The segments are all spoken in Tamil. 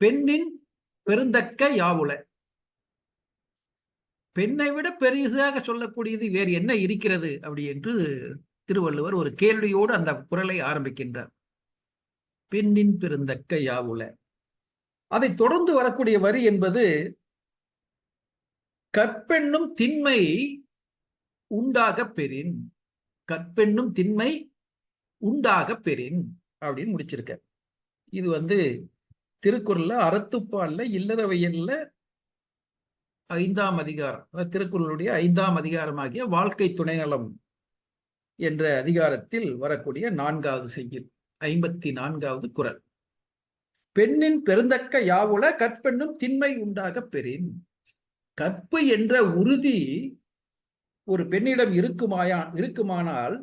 பெண்ணின் பெருந்தக்க யாவுல பெண்ணை விட பெரிதாக சொல்லக்கூடியது வேறு என்ன இருக்கிறது அப்படி என்று திருவள்ளுவர் ஒரு கேள்வியோடு அந்த குரலை ஆரம்பிக்கின்றார். பெண்ணின் பெருந்தக்க யாவுல அதை தொடர்ந்து வரக்கூடிய வரி என்பது கற்பெண்ணும் திண்மை உண்டாக பெறின். கற்பெண்ணும் திண்மை உண்டாக பெறின் அப்படின்னு முடிச்சிருக்க இது வந்து திருக்குறள்ல அறத்துப்பால்ல இல்லறவையல்ல ஐந்தாம் அதிகாரம். அதாவது திருக்குறளுடைய ஐந்தாம் அதிகாரமாகிய வாழ்க்கை துணைநலம் என்ற அதிகாரத்தில் வரக்கூடிய நான்காவது செய்யுள் ஐம்பத்தி நான்காவது குரல் பெண்ணின் பெருந்தக்க யாவுல கற்பெண்ணும் திண்மை உண்டாக பெறின். கற்பு என்ற உறுதி ஒரு பெண்ணிடம் இருக்குமாயா இருக்குமானால்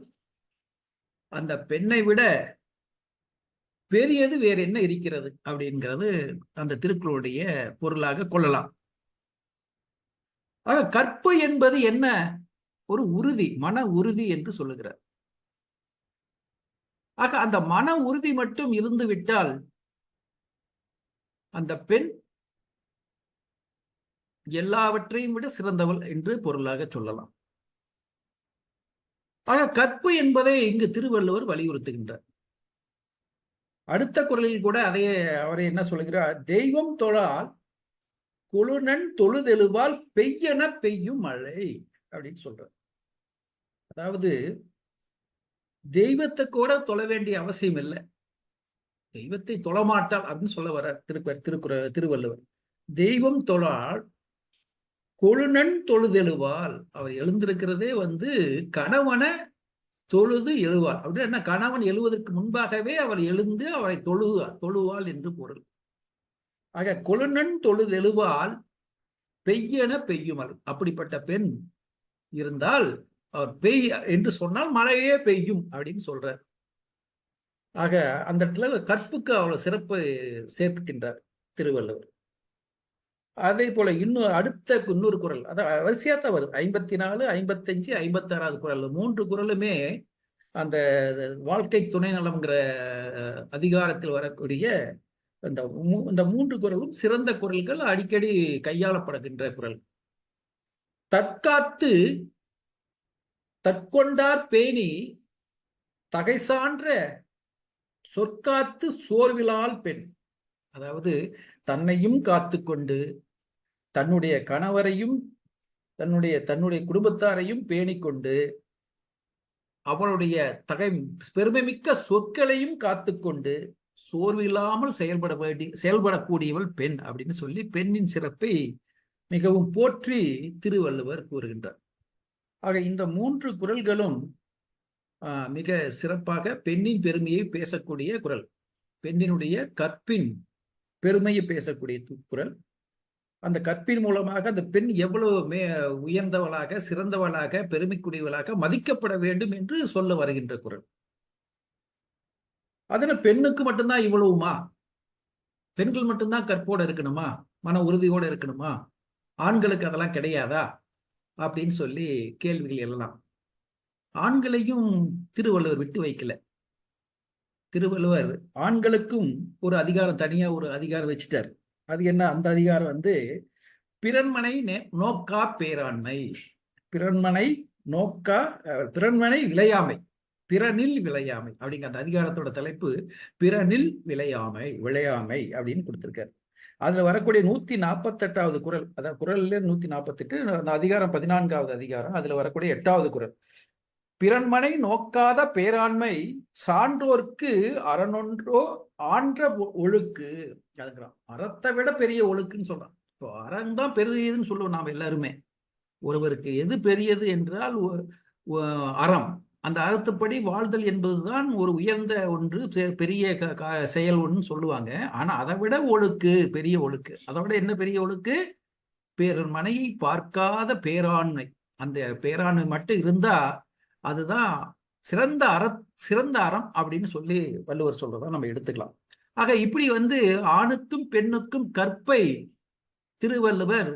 அந்த பெண்ணை விட பெரியது வேற என்ன இருக்கிறது அப்படிங்கிறது அந்த திருக்குறளுடைய பொருளாக கொள்ளலாம். ஆக கற்பு என்பது என்ன? ஒரு உறுதி மன உறுதி என்று சொல்லுகிறார். ஆக அந்த மன உறுதி மட்டும் இருந்து விட்டால் அந்த பெண் எல்லாவற்றையும் விட சிறந்தவள் என்று பொருளாக சொல்லலாம். ஆக கற்பு என்பதை இங்கு திருவள்ளுவர் வலியுறுத்துகின்றார். அடுத்த குரலில் கூட அதையே அவரை என்ன சொல்கிறார் தெய்வம் தொழால் கொழுநன் தொழுதெழுவால் பெய்யன பெய்யும் மழை அப்படின்னு சொல்றார். அதாவது தெய்வத்தை கூட தொழ வேண்டிய அவசியம் இல்லை. தெய்வத்தை தொழமாட்டால் அப்படின்னு சொல்ல வர திருப்ப திருக்குற திருவள்ளுவர். தெய்வம் தொழால் கொழுநன் தொழுதெழுவால் அவர் எழுந்திருக்கிறதே வந்து கணவனை தொழுது எழுவாள் அப்படின்னு என்ன? கணவன் எழுவதற்கு முன்பாகவே அவள் எழுந்து அவளை தொழுவாள் தொழுவாள் என்று பொருள். ஆக கொழுநன் தொழுதெழுவால் பெய்யென பெய்யுமல் அப்படிப்பட்ட பெண் இருந்தால் அவர் பெய் என்று சொன்னால் மழையே பெய்யும் அப்படின்னு சொல்றார். ஆக அந்த இடத்துல கற்புக்கு அவ்வளவு சிறப்பு சேர்த்துக்கின்றார் திருவள்ளுவர். அதே போல இன்னும் அடுத்த இன்னொரு குரல் அதான் வரிசையா தான் வருது. ஐம்பத்தி நாலு ஐம்பத்தஞ்சு ஐம்பத்தி ஆறாவது குரல் மூன்று குரலுமே அந்த வாழ்க்கை துணை நலம்ங்கிற அதிகாரத்தில் வரக்கூடிய இந்த இந்த மூன்று குரலும் சிறந்த குரல்கள் அடிக்கடி கையாளப்படுகின்ற குரல். தற்காத்து தற்கொண்டார் பேணி தகை சான்ற சொற்காத்து சோர்விலால் பெண். அதாவது தன்னையும் காத்து கொண்டு தன்னுடைய கணவரையும் தன்னுடைய தன்னுடைய குடும்பத்தாரையும் பேணிக்கொண்டு அவளுடைய தகை பெருமைமிக்க சொற்களையும் காத்துக்கொண்டு சோர்வில்லாமல் செயல்பட வேண்டி செயல்படக்கூடியவள் பெண் அப்படின்னு சொல்லி பெண்ணின் சிறப்பை மிகவும் போற்றி திருவள்ளுவர் கூறுகின்றார். ஆக இந்த மூன்று குரல்களும் மிக சிறப்பாக பெண்ணின் பெருமையை பேசக்கூடிய குரல் பெண்ணினுடைய கற்பின் பெருமையை பேசக்கூடிய குரல். அந்த கற்பின் மூலமாக அந்த பெண் எவ்வளவு மே உயர்ந்தவளாக சிறந்தவளாக பெருமைக்குரியவளாக மதிக்கப்பட வேண்டும் என்று சொல்ல வருகின்ற குரல். அதன பெண்ணுக்கு மட்டும்தான் இவ்வளவுமா? பெண்கள் மட்டும்தான் கற்போட இருக்கணுமா? மன உறுதியோட இருக்கணுமா? ஆண்களுக்கு அதெல்லாம் கிடையாதா? அப்படின்னு சொல்லி கேள்விகள் எல்லாம் ஆண்களையும் திருவள்ளுவர் விட்டு வைக்கல. திருவள்ளுவர் ஆண்களுக்கும் ஒரு அதிகாரம் தனியா ஒரு அதிகாரம் வச்சுட்டார். அது என்ன? அந்த அதிகாரம் வந்து பிறன்மனை நோக்கா பேராண்மை. பிறன்மனை நோக்கா பிறன்மனை விளையாமை. பிறனில் விளையாமை. அப்படிங்கிற அந்த அதிகாரத்தோட தலைப்பு பிறனில் விளையாமை. விளையாமை அப்படின்னு கொடுத்திருக்காரு. அதுல வரக்கூடிய நூத்தி நாற்பத்தி எட்டாவது குரல் அதாவது குரல்ல நூத்தி நாற்பத்தி எட்டு அதிகாரம் பதினான்காவது அதிகாரம் அதுல வரக்கூடிய எட்டாவது குரல். பிறன்மனை நோக்காத பேராண்மை சான்றோர்க்கு அறனொன்றோ ஆன்ற ஒழுக்கு. அதுங்கிறான் அறத்தை விட பெரிய ஒழுக்குன்னு சொல்றான். இப்போ அறம் தான் பெரியதுன்னு சொல்லுவோம் நாம் எல்லாருமே. ஒருவருக்கு எது பெரியது என்றால் அறம். அந்த அறத்துப்படி வாழ்தல் என்பதுதான் ஒரு உயர்ந்த ஒன்று பெரிய செயல் ஒன்று சொல்லுவாங்க. ஆனா அதை விட ஒழுக்கு பெரிய ஒழுக்கு. அதை விட என்ன பெரிய ஒழுக்கு? பேரன் மனையை பார்க்காத பேராண்மை. அந்த பேராண்மை மட்டும் இருந்தா அதுதான் சிறந்த அற சிறந்த அறம் அப்படின்னு சொல்லி வள்ளுவர் சொல்றதா நம்ம எடுத்துக்கலாம். ஆக இப்படி வந்து ஆணுக்கும் பெண்ணுக்கும் கற்பை திருவள்ளுவர்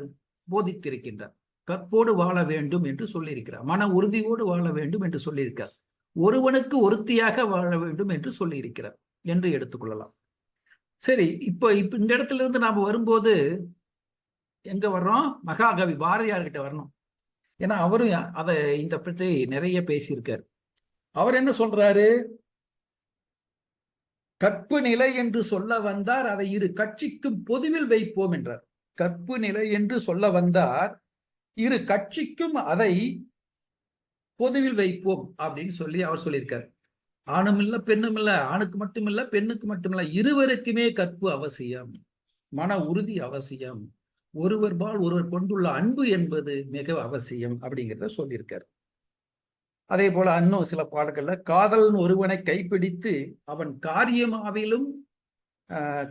போதித்திருக்கின்றார். கற்போடு வாழ வேண்டும் என்று சொல்லியிருக்கிறார். மன உறுதியோடு வாழ வேண்டும் என்று சொல்லியிருக்கிறார். ஒருவனுக்கு ஒருத்தியாக வாழ வேண்டும் என்று சொல்லியிருக்கிறார் என்று எடுத்துக்கொள்ளலாம். சரி இப்போ இப்போ இந்த இடத்துல இருந்து நாம் வரும்போது எங்க வர்றோம்? மகாகவி பாரதியார்கிட்ட வரணும். ஏன்னா அவரும் அதை இந்த பற்றி நிறைய பேசியிருக்கார். அவர் என்ன சொல்றாரு? கற்பு நிலை என்று சொல்ல வந்தார் அதை இரு கட்சிக்கும் பொதுவில் வைப்போம் என்றார். கற்பு நிலை என்று சொல்ல வந்தார் இரு கட்சிக்கும் அதை பொதுவில் வைப்போம் அப்படின்னு சொல்லி அவர் சொல்லியிருக்கார். ஆணும் இல்ல பெண்ணும் இல்ல ஆணுக்கு மட்டும் இல்ல பெண்ணுக்கு மட்டும் இல்ல இருவருக்குமே கற்பு அவசியம் மன உறுதி அவசியம். ஒருவர் பால் ஒருவர் கொண்டுள்ள அன்பு என்பது மிக அவசியம் அப்படிங்கிறத சொல்லியிருக்காரு. அதே போல இன்னும் சில பாடல்கள்ல காதலன் ஒருவனை கைப்பிடித்து அவன் காரியமாவிலும்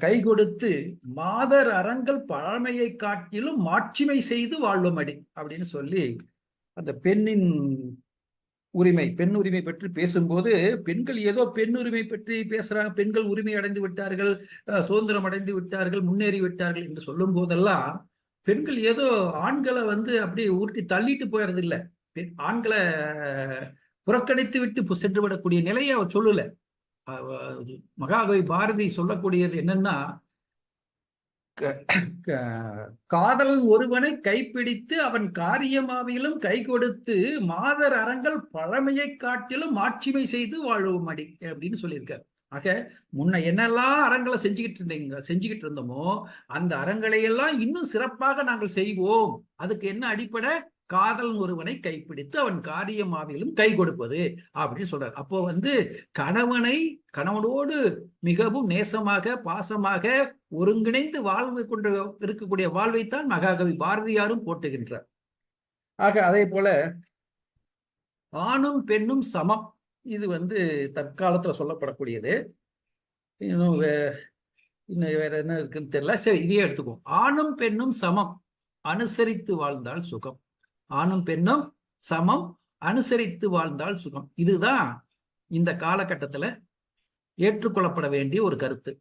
கை கொடுத்து மாதர் அறங்கள் பழமையை காட்டிலும் மாட்சிமை செய்து வாழ்வமடி அப்படின்னு சொல்லி அந்த பெண்ணின் உரிமை பெண் உரிமை பற்றி பேசும்போது பெண்கள் ஏதோ பெண் உரிமை பற்றி பேசுறாங்க. பெண்கள் உரிமை அடைந்து விட்டார்கள் சுதந்திரம் அடைந்து விட்டார்கள் முன்னேறி விட்டார்கள் என்று சொல்லும் போதெல்லாம் பெண்கள் ஏதோ ஆண்களை வந்து அப்படி உருட்டி தள்ளிட்டு போயறது இல்லை ஆண்களை புறக்கணித்து விட்டு சென்று விடக்கூடிய நிலையை அவர் சொல்லல. மகாகவி பாரதி சொல்லக்கூடியது என்னன்னா காதலன் ஒருவனை கைப்பிடித்து அவன் காரியமாவிலும் கை கொடுத்து மாதர் அறங்கள் பழமையை காட்டிலும் ஆட்சிமை செய்து வாழும் அடி அப்படின்னு சொல்லியிருக்காரு. ஆக முன்ன என்னெல்லாம் அறங்களை செஞ்சுக்கிட்டு இருந்தீங்க செஞ்சுக்கிட்டு இருந்தோமோ அந்த அறங்களையெல்லாம் இன்னும் சிறப்பாக நாங்கள் செய்வோம். அதுக்கு என்ன அடிப்படை? காதல் ஒருவனை கைப்பிடித்து அவன் காரியமாவிலும் கை கொடுப்பது அப்படின்னு சொல்றார். அப்போ வந்து கணவனை கணவனோடு மிகவும் நேசமாக பாசமாக ஒருங்கிணைந்து வாழ்வு கொண்டு இருக்கக்கூடிய வாழ்வைத்தான் மகாகவி பாரதியாரும் போட்டுகின்றார் ஆக அதே போல ஆணும் பெண்ணும் சமம். இது வந்து தற்காலத்தில் சொல்லப்படக்கூடியது. இன்னும் இன்னும் வேற என்ன இருக்குன்னு தெரியல. சரி இதையே எடுத்துக்குவோம். ஆணும் பெண்ணும் சமம். அனுசரித்து வாழ்ந்தால் சுகம். ஆணும் பெண்ணும் சமம். அனுசரித்து வாழ்ந்தால் சுகம். இதுதான் இந்த காலகட்டத்தில் ஏற்றுக்கொள்ளப்பட வேண்டிய ஒரு கருத்து.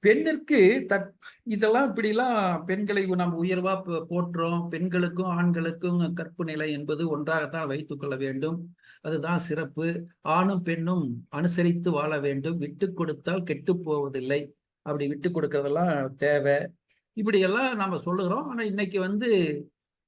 பெண்ணிற்கு தற் இதெல்லாம் இப்படிலாம் பெண்களை நாம் உயர்வா போற்றோம். பெண்களுக்கும் ஆண்களுக்கும் கற்பு நிலை என்பது ஒன்றாகத்தான் வைத்துக்கொள்ள வேண்டும். அதுதான் சிறப்பு. ஆணும் பெண்ணும் அனுசரித்து வாழ வேண்டும். விட்டு கொடுத்தால் கெட்டு போவதில்லை. அப்படி விட்டு கொடுக்கறதெல்லாம் தேவை. இப்படியெல்லாம் நம்ம சொல்லுகிறோம். ஆனா இன்னைக்கு வந்து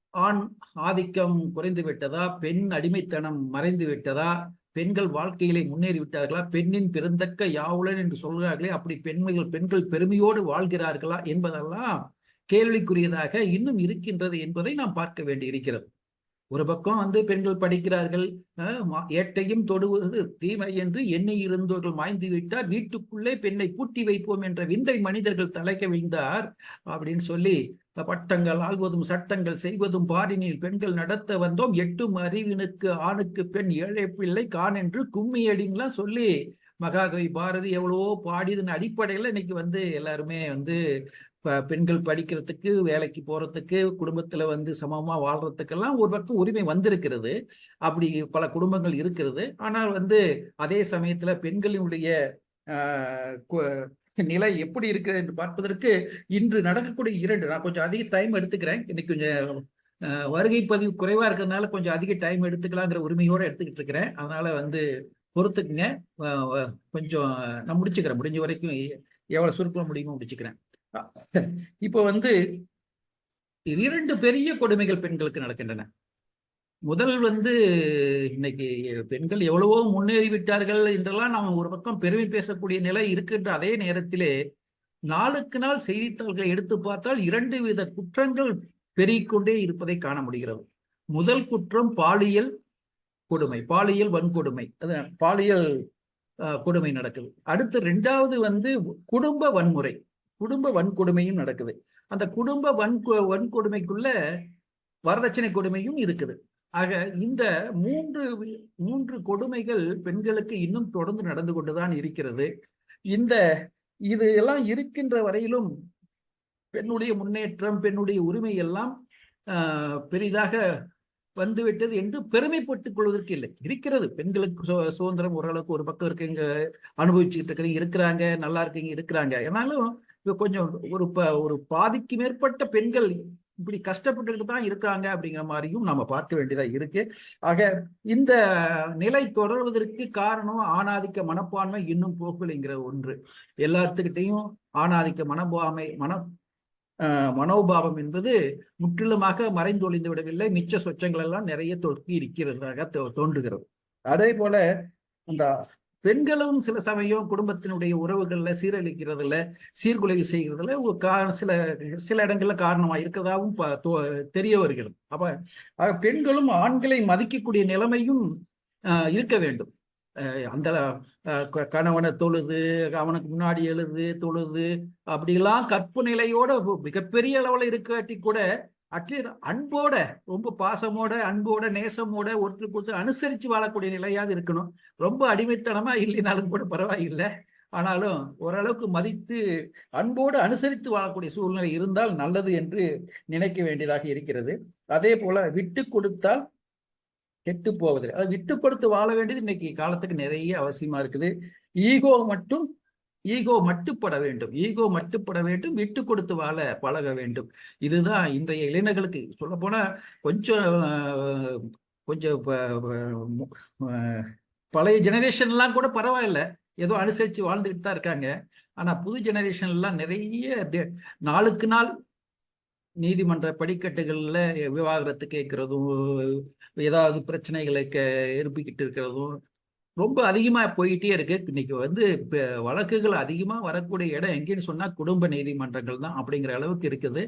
ஆண் ஆதிக்கம் குறைந்து விட்டதா? பெண் அடிமைத்தனம் மறைந்து விட்டதா? பெண்கள் வாழ்க்கையிலே முன்னேறி விட்டார்களா பெண்ணின் பிறந்தக்க யாவுளன் என்று சொல்கிறார்களே அப்படி பெண்மைகள் பெண்கள் பெருமையோடு வாழ்கிறார்களா என்பதெல்லாம் கேள்விக்குரியதாக இன்னும் இருக்கின்றது என்பதை நாம் பார்க்க வேண்டி இருக்கிறது ஒரு பக்கம் வந்து பெண்கள் படிக்கிறார்கள் ஏட்டையும் தொடுவது தீமை என்று எண்ணெய் இருந்தவர்கள் மாய்ந்து விட்டார் வீட்டுக்குள்ளே பெண்ணை பூட்டி வைப்போம் என்ற விந்தை மனிதர்கள் தலைக்க விழுந்தார் அப்படின்னு சொல்லி பட்டங்கள் ஆள்வதும் சட்டங்கள் செய்வதும் பாரினில் பெண்கள் நடத்த வந்தோம். எட்டும் அறிவினுக்கு ஆணுக்கு பெண் ஏழை பிள்ளை கான் என்று கும்மி அடிங்களாம் சொல்லி மகாகவி பாரதி எவ்வளவோ பாடியதன் அடிப்படையில் இன்னைக்கு வந்து எல்லாருமே வந்து பெண்கள் படிக்கிறதுக்கு வேலைக்கு போறதுக்கு குடும்பத்துல வந்து சமமா வாழ்றதுக்கெல்லாம் ஒரு பக்கம் உரிமை வந்திருக்கிறது. அப்படி பல குடும்பங்கள் இருக்கிறது. ஆனால் வந்து அதே சமயத்துல பெண்களினுடைய நிலை எப்படி இருக்கிறது என்று பார்ப்பதற்கு இன்று நடக்கக்கூடிய இரண்டு நான் கொஞ்சம் அதிக டைம் எடுத்துக்கிறேன். இன்னைக்கு கொஞ்சம் வருகை பதிவு குறைவா இருக்கிறதுனால கொஞ்சம் அதிக டைம் எடுத்துக்கலாங்கிற உரிமையோட எடுத்துக்கிட்டு இருக்கிறேன். அதனால வந்து பொறுத்துக்குங்க. கொஞ்சம் நான் முடிச்சுக்கிறேன். முடிஞ்ச வரைக்கும் எவ்வளவு சுருக்கம் முடியுமோ முடிச்சுக்கிறேன். இப்போ வந்து இரண்டு பெரிய கொடுமைகள் பெண்களுக்கு நடக்கின்றன. முதல் வந்து இன்னைக்கு பெண்கள் எவ்வளவோ முன்னேறி விட்டார்கள் என்றெல்லாம் நாம் ஒரு பக்கம் பெருமை பேசக்கூடிய நிலை இருக்கின்ற அதே நேரத்திலே நாளுக்கு நாள் செய்தித்தாள்களை எடுத்து பார்த்தால் இரண்டு வித குற்றங்கள் பெருகிக்கொண்டே இருப்பதை காண முடிகிறது. முதல் குற்றம் பாலியல் கொடுமை பாலியல் வன்கொடுமை. அது பாலியல் கொடுமை நடக்குது. அடுத்து ரெண்டாவது வந்து குடும்ப வன்முறை. குடும்ப வன்கொடுமையும் நடக்குது. அந்த குடும்ப வன் வன்கொடுமைக்குள்ள வரதட்சணை கொடுமையும் இருக்குது. ஆக இந்த மூன்று மூன்று கொடுமைகள் பெண்களுக்கு இன்னும் தொடர்ந்து நடந்து கொண்டுதான் இருக்கிறது. இந்த இது எல்லாம் இருக்கின்ற வரையிலும் பெண்ணுடைய முன்னேற்றம் பெண்ணுடைய உரிமை எல்லாம் பெரிதாக வந்துவிட்டது என்று பெருமைப்பட்டுக் கொள்வதற்கு இல்லை. இருக்கிறது. பெண்களுக்கு சுதந்திரம் ஓரளவுக்கு ஒரு பக்கம் இருக்கீங்க அனுபவிச்சுக்கிட்டு இருக்கிறீங்க இருக்கிறாங்க நல்லா இருக்கீங்க இருக்கிறாங்க. ஆனாலும் கொஞ்சம் ஒரு ஒரு பாதிக்கு மேற்பட்ட பெண்கள் இப்படி கஷ்டப்பட்டுக்கிட்டு தான் இருக்காங்க அப்படிங்கிற மாதிரியும் நம்ம பார்க்க வேண்டியதா இருக்கு. ஆக இந்த நிலை தொடர்வதற்கு காரணம் ஆணாதிக்க மனப்பான்மை இன்னும் போக்கலைங்கிற ஒன்று. எல்லாத்துக்கிட்டையும் ஆணாதிக்க மனப்பான்மை மன மனோபாவம் என்பது முற்றிலுமாக மறைந்தொழிந்து விடவில்லை. மிச்ச சொச்சங்கள் எல்லாம் நிறைய தொக்கி இருக்கிறதாக தோன்றுகிறது. அதே போல அந்த பெண்களும் சில சமயம் குடும்பத்தினுடைய உறவுகளில் சீரழிக்கிறதுல சீர்குலைவு செய்கிறதுல சில சில இடங்கள்ல காரணமா இருக்கிறதாவும் தெரிய வருகிறது. அப்ப பெண்களும் ஆண்களை மதிக்கக்கூடிய நிலைமையும் இருக்க வேண்டும். அந்த கணவனை தொழுது அவனுக்கு முன்னாடி எழுது தொழுது அப்படிலாம் கற்பு நிலையோட மிகப்பெரிய அளவில் இருக்காட்டி கூட அட்லீஸ்ட் அன்போட ரொம்ப பாசமோட அன்போட நேசமோட ஒருத்தருக்கு ஒருத்தர் அனுசரித்து வாழக்கூடிய நிலையாக இருக்கணும். ரொம்ப அடிமைத்தனமா இல்லைனாலும் கூட பரவாயில்லை. ஆனாலும் ஓரளவுக்கு மதித்து அன்போடு அனுசரித்து வாழக்கூடிய சூழ்நிலை இருந்தால் நல்லது என்று நினைக்க வேண்டியதாக இருக்கிறது. அதே போல விட்டு கொடுத்தால் கெட்டு போவதில்லை. அது விட்டு கொடுத்து வாழ வேண்டியது இன்னைக்கு காலத்துக்கு நிறைய அவசியமா இருக்குது. ஈகோ மட்டும் ஈகோ மட்டுப்பட வேண்டும். ஈகோ மட்டுப்பட வேண்டும். விட்டு கொடுத்து வாழ பழக வேண்டும். இதுதான் இன்றைய இளைஞர்களுக்கு சொல்ல போனா கொஞ்சம் கொஞ்சம் பழைய ஜெனரேஷன்லாம் கூட பரவாயில்ல. ஏதோ அனுசரித்து வாழ்ந்துகிட்டு தான் இருக்காங்க. ஆனா புது ஜெனரேஷன்லாம் நிறைய நாளுக்கு நாள் நீதிமன்ற படிக்கட்டுகள்ல விவாகரத்து கேட்கறதும் ஏதாவது பிரச்சனைகளை எழுப்பிக்கிட்டு இருக்கிறதும் ரொம்ப அதிகமாக போயிட்டே இருக்கு. இன்னைக்கு வந்து வழக்குகள் அதிகமாக வரக்கூடிய இடம் எங்கேன்னு சொன்னால் குடும்ப நீதிமன்றங்கள் தான் அப்படிங்கிற அளவுக்கு இருக்குது.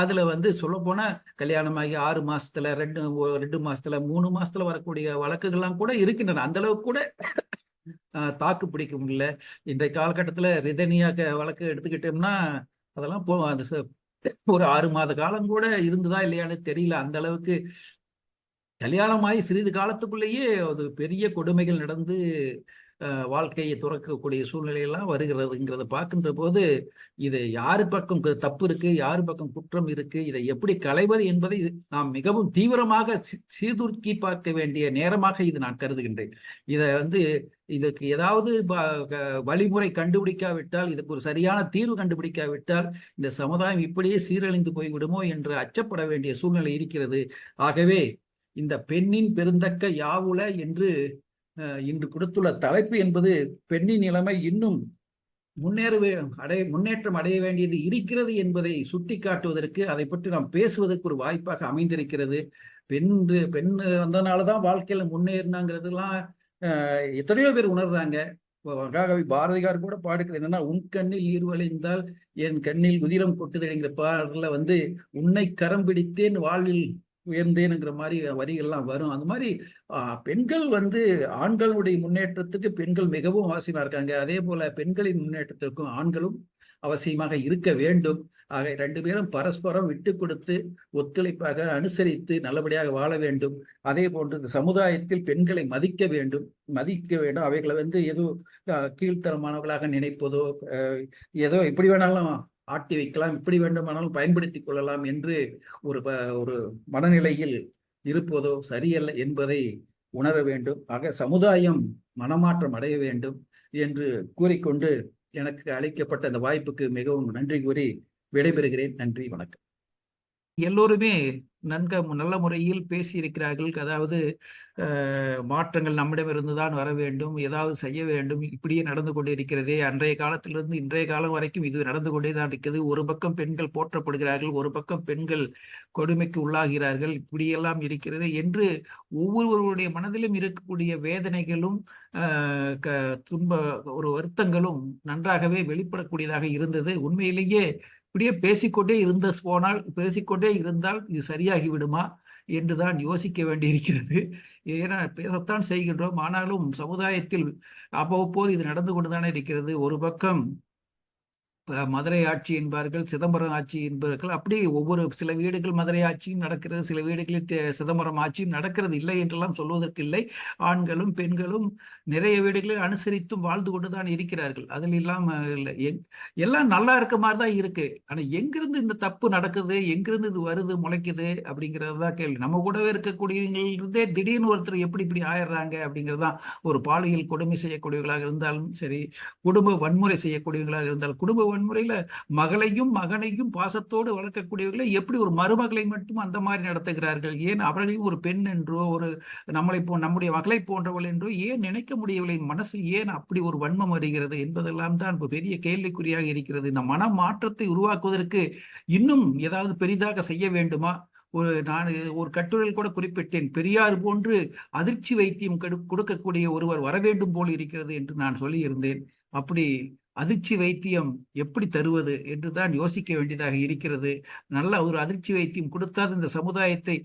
அதில் வந்து சொல்லப்போனால் கல்யாணமாகி ஆறு மாசத்துல ரெண்டு ரெண்டு மாசத்துல மூணு மாசத்துல வரக்கூடிய வழக்குகள்லாம் கூட இருக்கின்றன. அந்த அளவுக்கு கூட தாக்கு பிடிக்க முடியல. இன்றைய காலகட்டத்தில் ரிதனியாக வழக்கு எடுத்துக்கிட்டோம்னா அதெல்லாம் போ அந்த ஒரு ஆறு மாத காலம் கூட இருந்ததா இல்லையான்னு தெரியல. அந்த அளவுக்கு கல்யாணமாகி சிறிது காலத்துக்குள்ளேயே அது பெரிய கொடுமைகள் நடந்து வாழ்க்கையை துறக்கக்கூடிய சூழ்நிலையெல்லாம் வருகிறதுங்கிறத பார்க்கின்ற போது இது யாரு பக்கம் தப்பு இருக்கு யாரு பக்கம் குற்றம் இருக்கு இதை எப்படி களைவது என்பதை நாம் மிகவும் தீவிரமாக சீர்தூக்கி பார்க்க வேண்டிய நேரமாக இது நான் கருதுகின்றேன். இதை வந்து இதற்கு ஏதாவது வழிமுறை கண்டுபிடிக்காவிட்டால் இதுக்கு ஒரு சரியான தீர்வு கண்டுபிடிக்காவிட்டால் இந்த சமுதாயம் இப்படியே சீரழிந்து போய்விடுமோ என்று அச்சப்பட வேண்டிய சூழ்நிலை இருக்கிறது. ஆகவே இந்த பெண்ணின் பெருந்தக்க யாவுல என்று இன்று கொடுத்துள்ள தலைப்பு என்பது பெண்ணின் நிலைமை இன்னும் முன்னேற அடைய முன்னேற்றம் அடைய வேண்டியது இருக்கிறது என்பதை சுட்டி காட்டுவதற்கு அதை பற்றி நாம் பேசுவதற்கு ஒரு வாய்ப்பாக அமைந்திருக்கிறது. பெண் பெண் வந்தனாலதான் வாழ்க்கையில முன்னேறினாங்கிறதுலாம் எத்தனையோ பேர் உணர்றாங்க. மகாகவி பாரதிகார் கூட பாடுக்கிறது என்னன்னா உன் கண்ணில் ஈர்வழிந்தால் என் கண்ணில் உதிரம் கொட்டுதல்ங்கிற பாடல வந்து உன்னை கரம் பிடித்தேன் வாழ்வில் உயர்ந்தேனுங்கிற மாதிரி வரிகள்லாம் வரும். அந்த மாதிரி பெண்கள் வந்து ஆண்களுடைய முன்னேற்றத்துக்கு பெண்கள் மிகவும் அவசியமா இருக்காங்க. அதே போல பெண்களின் முன்னேற்றத்திற்கும் ஆண்களும் அவசியமாக இருக்க வேண்டும். ஆக ரெண்டு பேரும் பரஸ்பரம் விட்டு கொடுத்து ஒத்துழைப்பாக அனுசரித்து நல்லபடியாக வாழ வேண்டும். அதே போன்று இந்த சமுதாயத்தில் பெண்களை மதிக்க வேண்டும். மதிக்க வேண்டும். அவைகளை வந்து ஏதோ கீழ்த்தரமானவர்களாக நினைப்பதோ ஏதோ எப்படி வேணாலும் ஆட்டி வைக்கலாம். இப்படி வேண்டுமானாலும் பயன்படுத்திக் கொள்ளலாம் என்று ஒரு ஒரு மனநிலையில் இருப்பதோ சரியல்ல என்பதை உணர வேண்டும். ஆக சமுதாயம் மனமாற்றம் அடைய வேண்டும் என்று கூறிக்கொண்டு எனக்கு அளிக்கப்பட்ட அந்த வாய்ப்புக்கு மிகவும் நன்றி கூறி விடைபெறுகிறேன். நன்றி வணக்கம். எல்லோருமே நன்க நல்ல முறையில் பேசியிருக்கிறார்கள். அதாவது மாற்றங்கள் நம்மிடமிருந்து தான் வர வேண்டும். ஏதாவது செய்ய வேண்டும். இப்படியே நடந்து கொண்டே இருக்கிறதே. அன்றைய காலத்திலிருந்து இன்றைய காலம் வரைக்கும் இது நடந்து கொண்டே தான் இருக்கிறது ஒரு பக்கம் பெண்கள் போற்றப்படுகிறார்கள். ஒரு பக்கம் பெண்கள் கொடுமைக்கு உள்ளாகிறார்கள். இப்படியெல்லாம் இருக்கிறது என்று ஒவ்வொருவருடைய மனதிலும் இருக்கக்கூடிய வேதனைகளும் துன்ப ஒரு வருத்தங்களும் நன்றாகவே வெளிப்படக்கூடியதாக இருந்தது. உண்மையிலேயே இப்படியே பேசிக்கொண்டே இருந்த போனால் பேசிக்கொண்டே இருந்தால் இது சரியாகி விடுமா என்றுதான் யோசிக்க வேண்டியிருக்கிறது. ஏன்னா பேசத்தான் செய்கின்றோம். ஆனாலும் சமுதாயத்தில் அவ்வப்போது இது நடந்து கொண்டுதானே இருக்கிறது. ஒரு பக்கம் மதுரை ஆட்சி என்பார்கள் சிதம்பரம் ஆட்சி என்பார்கள். அப்படி ஒவ்வொரு சில வீடுகள் மதுரை ஆட்சியும் நடக்கிறது சில வீடுகளில் சிதம்பரம் ஆட்சியும் நடக்கிறது இல்லை என்றெல்லாம் சொல்வதற்கு இல்லை. ஆண்களும் பெண்களும் நிறைய வீடுகளில் அனுசரித்தும் வாழ்ந்து கொண்டு தான் இருக்கிறார்கள். அதில் இல்லாமல் இல்லை. எங் எல்லாம் நல்லா இருக்க மாதிரி தான் இருக்கு. ஆனால் எங்கிருந்து இந்த தப்பு நடக்குது எங்கிருந்து இது வருது முளைக்குது அப்படிங்கிறது தான் கேள்வி. நம்ம கூடவே இருக்கக்கூடியவங்களிருந்தே திடீர்னு ஒருத்தர் எப்படி இப்படி ஆயிடுறாங்க அப்படிங்கிறது தான் ஒரு பாலியல் கொடுமை செய்யக்கூடியவர்களாக இருந்தாலும் சரி குடும்ப வன்முறை செய்யக்கூடியவங்களாக இருந்தால் குடும்ப வன்முறையில மகளையும் மகனையும் பாசத்தோடு வளர்க்கக்கூடியவர்களை எப்படி ஒரு மருமகளை மட்டும் அந்த மாதிரி நடத்துகிறார்கள்? ஏன் அவர்களையும் ஒரு பெண் என்றோ ஒரு நம்மளை போ நம்முடைய மகளை போன்றவள் என்றோ ஏன் நினைக்க முடியவில்லை? மனசு ஏன் அப்படி ஒரு வன்மம் வருகிறது என்பதெல்லாம் தான் இப்போ பெரிய கேள்விக்குறியாக இருக்கிறது. இந்த மன மாற்றத்தை உருவாக்குவதற்கு இன்னும் ஏதாவது பெரிதாக செய்ய வேண்டுமா? ஒரு நான் ஒரு கட்டுரையில் கூட குறிப்பிட்டேன். பெரியார் போன்று அதிர்ச்சி வைத்தியம் கொடுக்கக்கூடிய ஒருவர் வர வேண்டும் போல் இருக்கிறது என்று நான் சொல்லியிருந்தேன். அப்படி அதிர்ச்சி வைத்தியம் எப்படி தருவது என்று தான் யோசிக்க வேண்டியதாக இருக்கிறது. நல்ல ஒரு அதிர்ச்சி வைத்தியம் கொடுத்தால் இந்த சமுதாயத்தை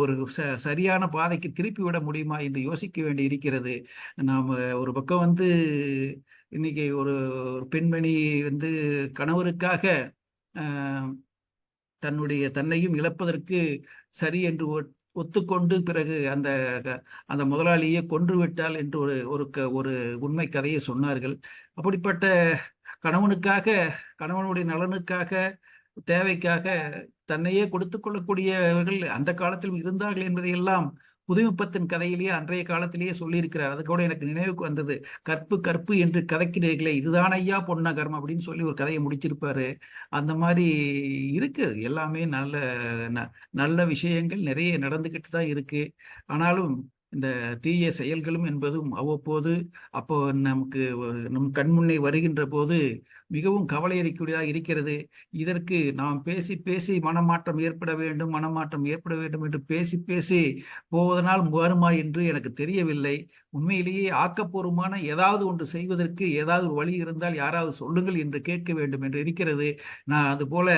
ஒரு ச சரியான பாதைக்கு திருப்பி விட முடியுமா என்று யோசிக்க வேண்டி இருக்கிறது. நாம் ஒரு பக்கம் வந்து இன்னைக்கு ஒரு பெண்மணி வந்து கணவருக்காக தன்னுடைய தன்னையும் இழப்பதற்கு சரி என்று ஒத்துக்கொண்டு பிறகு அந்த அந்த முதலாளியை கொன்று விட்டால் என்று ஒரு ஒரு ஒரு உண்மை கதையை சொன்னார்கள். அப்படிப்பட்ட கணவனுக்காக கணவனுடைய நலனுக்காக தேவைக்காக தன்னையே கொடுத்து கொள்ளக்கூடியவர்கள் அந்த காலத்தில் இருந்தார்கள் என்பதையெல்லாம் புதுமைப்பத்தின் கதையிலேயே அன்றைய காலத்திலேயே சொல்லியிருக்கிறார். அது கூட எனக்கு நினைவுக்கு வந்தது. கற்பு கற்பு என்று கதைக்கிறீர்களே இதுதான் ஐயா பொன்னகரம் அப்படின்னு சொல்லி ஒரு கதையை முடிச்சிருப்பாரு. அந்த மாதிரி இருக்கு. எல்லாமே நல்ல நல்ல விஷயங்கள் நிறைய நடந்துக்கிட்டு தான் இருக்கு. ஆனாலும் இந்த தீய செயல்களும் என்பதும் அவ்வப்போது அப்போ நமக்கு நம் கண்முன்னே வருகின்ற போது மிகவும் கவலையளிக்கூடியதாக இருக்கிறது. இதற்கு நாம் பேசி பேசி மனமாற்றம் ஏற்பட வேண்டும் மனமாற்றம் ஏற்பட வேண்டும் என்று பேசி பேசி போவதனால் வருமா என்று எனக்கு தெரியவில்லை. உண்மையிலேயே ஆக்கப்பூர்வமான ஏதாவது ஒன்று செய்வதற்கு ஏதாவது ஒரு வழி இருந்தால் யாராவது சொல்லுங்கள் என்று கேட்க வேண்டும் என்று இருக்கிறது. நான் அதுபோல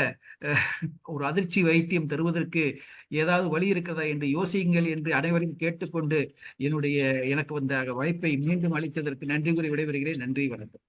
ஒரு அதிர்ச்சி வைத்தியம் தருவதற்கு ஏதாவது வழி இருக்கிறதா என்று யோசியுங்கள் என்று அனைவரையும் கேட்டுக்கொண்டு என்னுடைய எனக்கு வந்த வாய்ப்பை மீண்டும் அளித்ததற்கு நன்றி கூறி விடைபெறுகிறேன். நன்றி வணக்கம்.